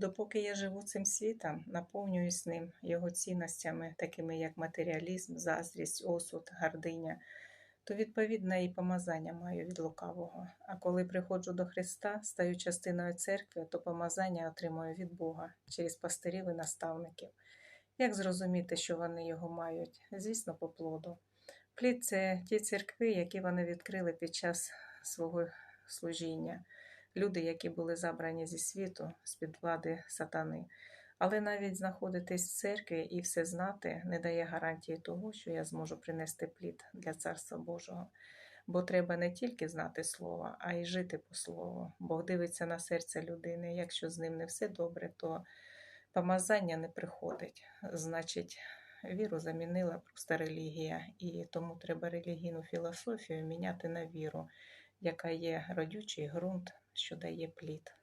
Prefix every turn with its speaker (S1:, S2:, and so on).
S1: Допоки я живу цим світом, наповнююсь ним, його цінностями, такими як матеріалізм, заздрість, осуд, гординя, то відповідно і помазання маю від лукавого. А коли приходжу до Христа, стаю частиною церкви, то помазання отримую від Бога через пастирів і наставників. Як зрозуміти, що вони його мають? Звісно, по плоду. Плід це ті церкви, які вони відкрили під час свого служіння, люди, які були забрані зі світу, з-під влади сатани. Але навіть знаходитись в церкві і все знати не дає гарантії того, що я зможу принести плід для Царства Божого. Бо треба не тільки знати Слово, а й жити по Слову. Бог дивиться на серце людини. Якщо з ним не все добре, то помазання не приходить. Значить, віру замінила просто релігія, і тому треба релігійну філософію міняти на віру, яка є родючий ґрунт, що дає плід.